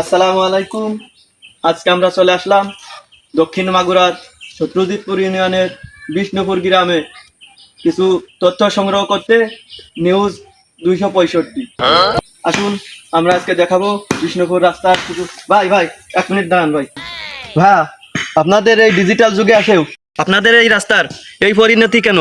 আসসালামু আলাইকুম। আজকে আমরা চলে আসলাম দক্ষিণ মাগুরার শত্রুজিৎপুর ইউনিয়নের বিষ্ণুপুর গ্রামে। কিছু তথ্য সংগ্রহ করতে নিউজ দুইশো পঁয়ষট্টি। আসুন, আমরা আজকে দেখাবো বিষ্ণুপুর রাস্তার কিছু ভাই ভাই, এক মিনিট দাঁড়ান, ভাই। ভাইয়া আপনাদের এই ডিজিটাল যুগে আসেও, আপনাদের এই রাস্তার এই পরিণতি কেন?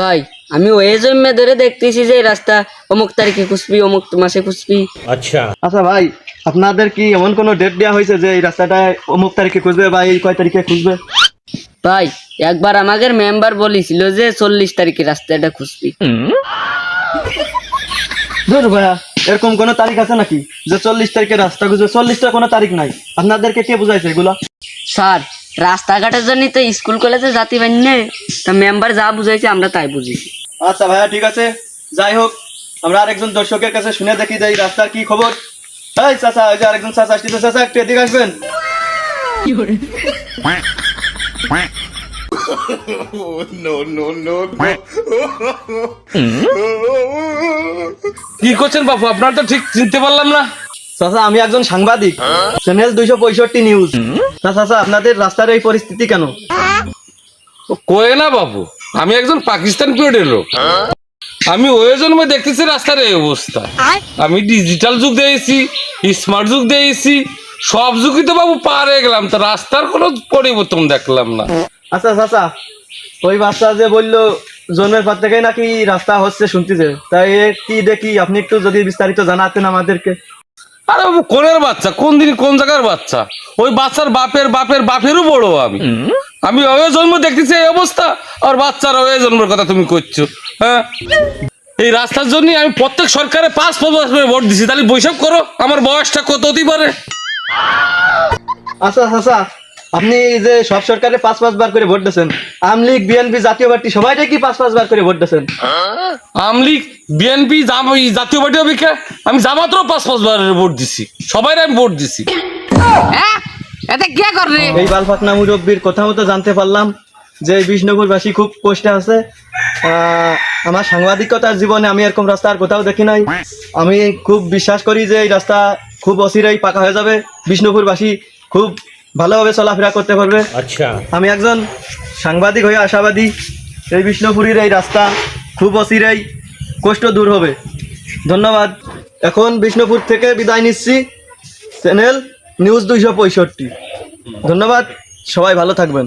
ভাই আমি ওই জন্য ধরে দেখতেছি যে রাস্তা অমুক তারিখে খুঁজবি অমুক মাসে খুঁজবি। আচ্ছা। আচ্ছা ভাই আপনাদের কি এমন কোনো ডেট দেওয়া হয়েছে যে এই রাস্তাটা অমুক তারিখে খুঁজবে বা এই কয় তারিখে খুঁজবে? ভাই একবার আমাদের মেম্বার বলেছিল যে চল্লিশ তারিখে রাস্তাটা খুঁজবি। ধরু ভাইয়া এরকম কোনো তারিখ আছে নাকি? যে চল্লিশ তারিখে রাস্তা খুঁজবে চল্লিশটা কোনো তারিখ নাই। আপনাদেরকে কে বুঝাইছে এগুলো? স্যার রাস্তাঘাটের জন্য তো স্কুল কলেজে জাতি বান্যে তা মেম্বার যা বুঝাইছে আমরা তাই বুঝেছি আচ্ছা ভাইয়া ঠিক আছে। যাই হোক আমরা আরেকজন দর্শকের কাছে শুনে দেখি যে এই রাস্তার কি খবর। এই চাচা ওই যে আরেকজন চাচা আসছে চাচা একটু এদিকে আসবেন? কি করছেন বাপু? আপনার তো ঠিক চিনতে পারলাম না। চাচা আমি একজন সাংবাদিক। চ্যানেল দুইশো পঁয়ষট্টি নিউজ। তা চাচা আপনাদের রাস্তার এই পরিস্থিতি কেন? কয়ে না বাবু আমি একজন পাকিস্তান পিরিয়ডের লোক। আমি ওই জন্মে দেখতেছি রাস্তার এই অবস্থা। আমি ডিজিটাল যুগ দিয়েছি স্মার্ট যুগ দিয়েছি সব যুগই তো বাবু পার হয়ে গেলাম তো রাস্তার কোনো পরিবর্তন দেখলাম না। আচ্ছা চাচা ওই বাচ্চা যে বলল জন্মের পর থেকেই নাকি রাস্তা হচ্ছে শুনতেছে তাই কি দেখি? আপনি একটু যদি বিস্তারিত জানাতেন আমাদেরকে। আরে বাবু কোনের বাচ্চা? কোন দিন কোন জায়গার বাচ্চা? ওই বাচ্চার বাপের বাপের বাপেরও বড় আমি। আমি ওই জন্ম দেখতেছি এই অবস্থা আর বাচ্চার ওই জন্মের কথা তুমি করছ হ্যাঁ? এই রাস্তার জন্য আমি প্রত্যেক সরকারে পাঁচ পাঁচ বছর ভোট দিছি। তাহলে বৈশাখ করো আমার বয়সটা কত হতেই পারে? আচ্ছা চাচা আপনি যে সব সরকারে পাঁচ পাঁচ বার করে ভোট দিয়েছেন আওয়ামী লীগ বিএনপি জাতীয় পার্টি সবাই কি পাঁচ পাঁচ বার করে ভোট দিয়েছেন? আমলিগ বিএনপি জাতীয় পার্টি অপেক্ষা আমি জামাতেও পাঁচ পাঁচ বারের ভোট দিছি। সবাই আমি ভোট দিছি। এতে কে করবে? এই বালফাকনা মুরব্বীর কথা মতো জানতে পারলাম যে বিষ্ণুপুরবাসী খুব কষ্টে আছে। আহ, আমার সাংবাদিকতার জীবনে আমি এরকম রাস্তা আর কোথাও দেখি নাই। আমি খুব বিশ্বাস করি যে এই রাস্তা খুব অচিরেই পাকা হয়ে যাবে। বিষ্ণুপুরবাসী খুব ভালোভাবে চলাফেরা করতে পারবে। আচ্ছা। আমি একজন সাংবাদিক হয়ে আশাবাদী। এই বিষ্ণুপুরীর এই রাস্তা খুব অচিরেই কষ্ট দূর হবে। ধন্যবাদ। এখন বিষ্ণুপুর থেকে বিদায় নিচ্ছি। চ্যানেল নিউজ দুইশো পঁয়ষট্টি। ধন্যবাদ। সবাই ভালো থাকবেন।